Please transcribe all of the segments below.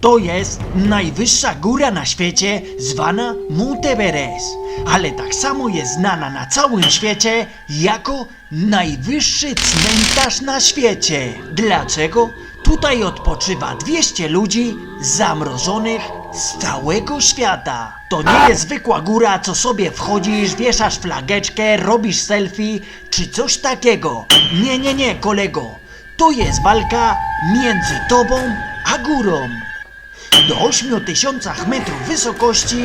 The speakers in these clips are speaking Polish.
To jest najwyższa góra na świecie zwana Mount Everest, ale tak samo jest znana na całym świecie jako najwyższy cmentarz na świecie. Dlaczego? Tutaj odpoczywa 200 ludzi zamrożonych z całego świata. To nie jest zwykła góra, co sobie wchodzisz, wieszasz flageczkę, robisz selfie czy coś takiego. Nie, nie, nie, kolego. To jest walka między tobą a górą. Do 8000 metrów wysokości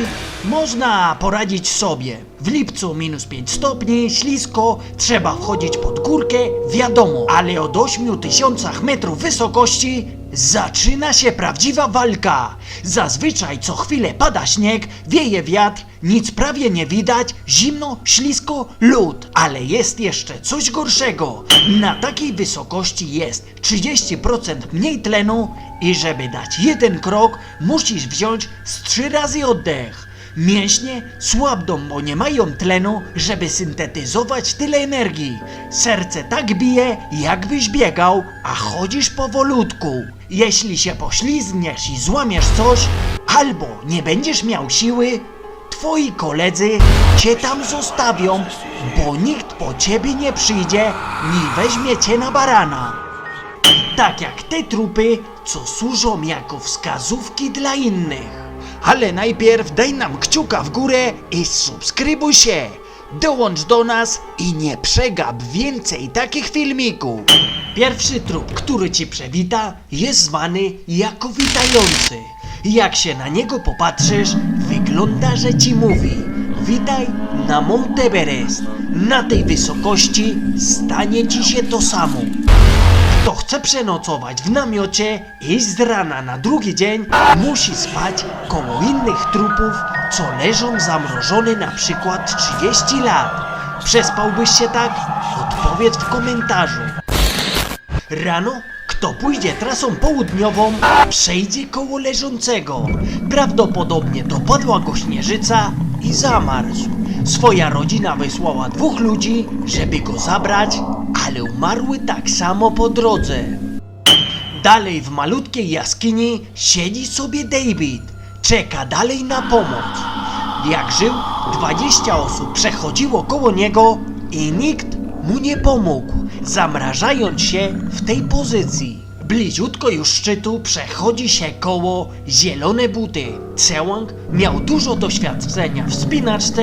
można poradzić sobie. W lipcu minus 5 stopni, ślisko, trzeba wchodzić pod górkę, wiadomo, ale od 8000 metrów wysokości zaczyna się prawdziwa walka. Zazwyczaj co chwilę pada śnieg, wieje wiatr, nic prawie nie widać, zimno, ślisko, lód. Ale jest jeszcze coś gorszego. Na takiej wysokości jest 30% mniej tlenu i żeby dać jeden krok, musisz wziąć z trzy razy oddech. Mięśnie słabną, bo nie mają tlenu, żeby syntetyzować tyle energii. Serce tak bije, jakbyś biegał, a chodzisz powolutku. Jeśli się poślizgniesz i złamiesz coś, albo nie będziesz miał siły, twoi koledzy cię tam zostawią, bo nikt po ciebie nie przyjdzie i weźmie cię na barana. Tak jak te trupy, co służą jako wskazówki dla innych. Ale najpierw daj nam kciuka w górę i subskrybuj się. Dołącz do nas i nie przegap więcej takich filmików. Pierwszy trup, który ci przewita, jest zwany jako witający. Jak się na niego popatrzysz, że ci mówi Witaj na Mount Everest. Na tej wysokości stanie ci się to samo. Kto chce przenocować w namiocie i z rana na drugi dzień musi spać koło innych trupów, co leżą zamrożone na przykład 30 lat. Przespałbyś się tak? Odpowiedz w komentarzu. Rano, kto pójdzie trasą południową, przejdzie koło leżącego. Prawdopodobnie dopadła go śnieżyca i zamarzł. Swoja rodzina wysłała dwóch ludzi, żeby go zabrać, ale umarły tak samo po drodze. Dalej w malutkiej jaskini siedzi sobie David. Czeka dalej na pomoc. Jak żył, 20 osób przechodziło koło niego i nikt mu nie pomógł, zamrażając się w tej pozycji. Bliziutko już szczytu przechodzi się koło zielone buty. Cełang miał dużo doświadczenia w spinaczce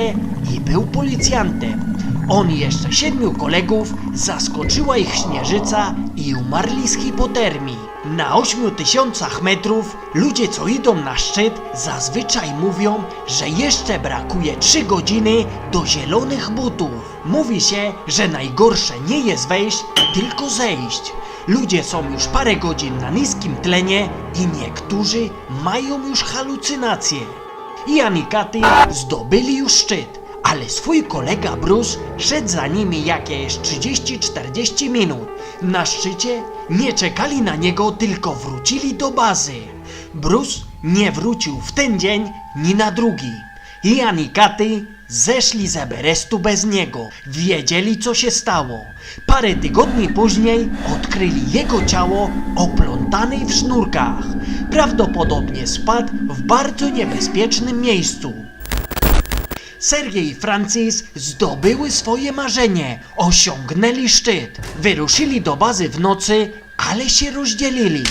i był policjantem. On i jeszcze siedmiu kolegów zaskoczyła ich śnieżyca i umarli z hipotermii. Na 8000 metrów ludzie, co idą na szczyt, zazwyczaj mówią, że jeszcze brakuje 3 godziny do zielonych butów. Mówi się, że najgorsze nie jest wejść, tylko zejść. Ludzie są już parę godzin na niskim tlenie i niektórzy mają już halucynacje. I Katy zdobyli już szczyt ale swój kolega Bruce szedł za nimi jakieś 30-40 minut. Na szczycie nie czekali na niego, tylko wrócili do bazy. Bruce nie wrócił w ten dzień, ni na drugi. Jan i Katy zeszli z Everestu bez niego. Wiedzieli, co się stało. Parę tygodni później odkryli jego ciało oplątane w sznurkach. Prawdopodobnie spadł w bardzo niebezpiecznym miejscu. Sergiej i Francis zdobyły swoje marzenie, osiągnęli szczyt. Wyruszyli do bazy w nocy, ale się rozdzielili.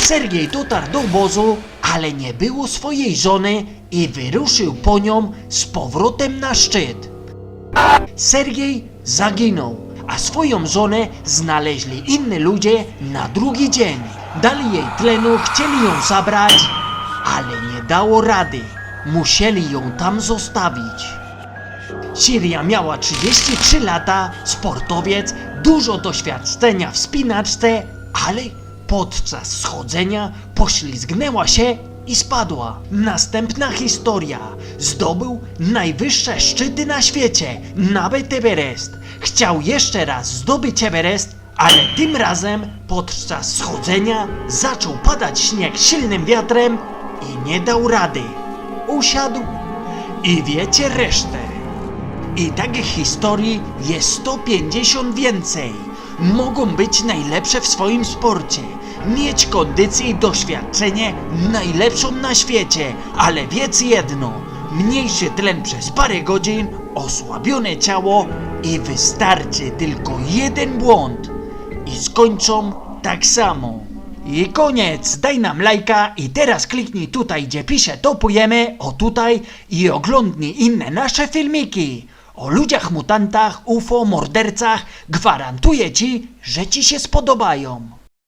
Sergiej dotarł do obozu, ale nie było swojej żony i wyruszył po nią z powrotem na szczyt. Sergiej zaginął, a swoją żonę znaleźli inni ludzie na drugi dzień. Dali jej tlenu, chcieli ją zabrać, ale nie dało rady. Musieli ją tam zostawić. Siria miała 33 lata, sportowiec, dużo doświadczenia w spinaczce, ale podczas schodzenia poślizgnęła się i spadła. Następna historia. Zdobył najwyższe szczyty na świecie, nawet Everest. Chciał jeszcze raz zdobyć Everest, ale tym razem podczas schodzenia zaczął padać śnieg silnym wiatrem i nie dał rady. Usiadł i wiecie resztę. I takich historii jest 150 więcej. mogą być najlepsze w swoim sporcie, mieć kondycję i doświadczenie najlepszą na świecie, ale wiedz jedno, mniejszy tlen przez parę godzin, osłabione ciało i wystarczy tylko jeden błąd i skończą tak samo. I koniec, daj nam lajka i teraz kliknij tutaj, gdzie pisze topujemy, o tutaj i oglądnij inne nasze filmiki. O ludziach mutantach, UFO, mordercach, gwarantuję ci, że ci się spodobają.